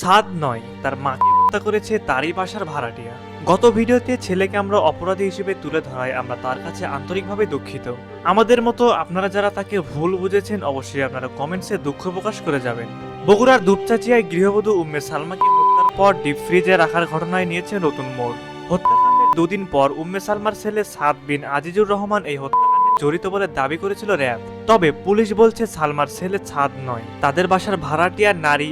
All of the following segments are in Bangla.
সাদ নয়, তার মাকে হত্যা করেছে তারই বাসার ভাড়াটিয়া। গত ভিডিওতে ছেলেকে আমরা অপরাধী হিসেবে তুলে ধরায় আমরা তার কাছে আন্তরিকভাবে দুঃখিত। আমাদের মতো আপনারা যারা তাকে ভুল বুঝেছেন, অবশ্যই আপনারা কমেন্টসে দুঃখ প্রকাশ করে যাবেন। বগুড়ার দুপচাচিয়ায় গৃহবধূ উম্মে সালমাকে হত্যার পর ডিপ ফ্রিজে রাখার ঘটনায় নিয়েছে নতুন মোড়। হত্যাকাণ্ডের দুদিন পর উম্মে সালমার ছেলে সাদ বিন আজিজুর রহমান এই হত্যাকাণ্ডে জড়িত বলে দাবি করেছিল র্যাব। তবে পুলিশ বলছে, সালমার ছেলে ছাদ নয়, তাদের বাসার ভাড়াটিয়া নারী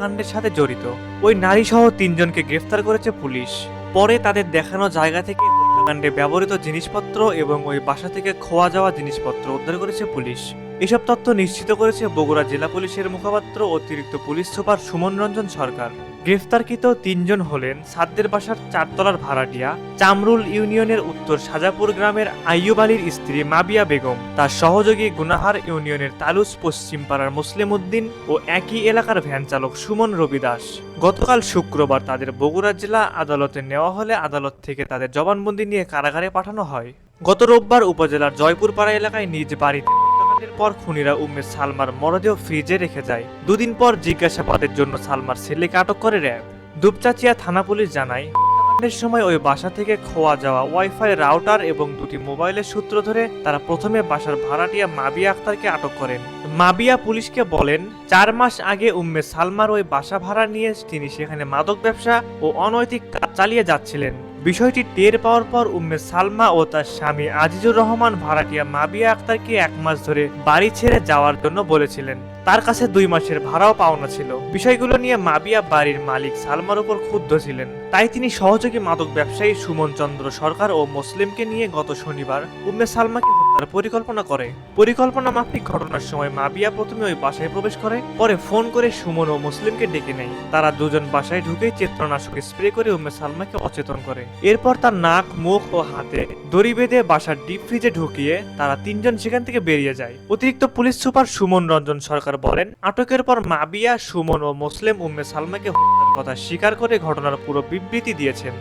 হত্যাকাণ্ডের সাথে জড়িত। ওই নারী সহ তিনজনকে গ্রেফতার করেছে পুলিশ। পরে তাদের দেখানো জায়গা থেকে হত্যাকাণ্ডে ব্যবহৃত জিনিসপত্র এবং ওই বাসা থেকে খোয়া যাওয়া জিনিসপত্র উদ্ধার করেছে পুলিশ। এসব তথ্য নিশ্চিত করেছে বগুড়া জেলা পুলিশের মুখপাত্র অতিরিক্ত পুলিশ সুপার সুমন রঞ্জন সরকার। গ্রেফতারকৃত তিনজন হলেন সাদ্দের বাসার চারতলার ভাড়াটিয়া, চামরুল ইউনিয়নের উত্তর সাজাপুর গ্রামের আইয়ুব আলীর স্ত্রী মাবিয়া বেগম, তার সহযোগী গুনাহার ইউনিয়নের তালুস পশ্চিম পাড়ার মুসলিম উদ্দিন ও একই এলাকার ভ্যান চালক সুমন রবি দাস। গতকাল শুক্রবার তাদের বগুড়া জেলা আদালতে নেওয়া হলে আদালত থেকে তাদের জবানবন্দি নিয়ে কারাগারে পাঠানো হয়। গত রোববার উপজেলার জয়পুরপাড়া এলাকায় নিজ বাড়িতে হত্যাকাণ্ডের পর খুনিরা উম্মে সালমার মরদেহ ফ্রিজে রেখে যায়। দুদিন পর জিজ্ঞাসাবাদের জন্য সালমার ছেলেকে আটক করে র্যাব। দুপচাচিয়া থানা পুলিশ জানায় সময় ওই বাসা থেকে খোয়া যাওয়া ওয়াইফাই রাউটার এবং দুটি মোবাইলের সূত্র ধরে তারা প্রথমে বাসার ভাড়াটিয়া মাবিয়া আক্তারকে আটক করেন। মাবিয়া পুলিশকে বলেন, চার মাস আগে উম্মে সালমার ওই বাসা ভাড়া নিয়ে তিনি সেখানে মাদক ব্যবসা ও অনৈতিক কাজ চালিয়ে যাচ্ছিলেন। বিষয়টি টের পাওয়ার পর উম্মে সালমা ও তার স্বামী আজিজুর রহমান ভাড়াটিয়া মাবিয়া আক্তারকে এক মাস ধরে বাড়ি ছেড়ে যাওয়ার জন্য বলেছিলেন। তার কাছে দুই মাসের ভাড়াও পাওনা ছিল। বিষয়গুলো নিয়ে মাবিয়া বাড়ির মালিক সালমার উপর ক্ষুব্ধ ছিলেন। তাই তিনি সহযোগী মাদক ব্যবসায়ী সুমন চন্দ্র সরকার ও মুসলিমকে নিয়ে গত শনিবার উম্মে সালমাকে পরিকল্পনা করে। পরিকল্পনা মাফিক ঘটনার সময় মাবিয়া প্রথমে ওই বাসায় প্রবেশ করে, পরে ফোন করে সুমন ও মুসলিমকে ডেকে নেয়। তারা দুজন বাসায় ঢুকেই চিত্রনাশক স্প্রে করে উম্মে সালমাকে অচেতন করে। এরপর তার নাক, মুখ ও হাতে দড়ি বেঁধে বাসার ডিপ ফ্রিজে ঢুকিয়ে তারা তিনজন সেখান থেকে বেরিয়ে যায়। অতিরিক্ত পুলিশ সুপার সুমন রঞ্জন সরকার বলেন, আটকের পর মাবিয়া, সুমন ও মুসলিম উম্মে সালমাকে হত্যার কথা স্বীকার করে ঘটনার পুরো বিবৃতি দিয়েছেন।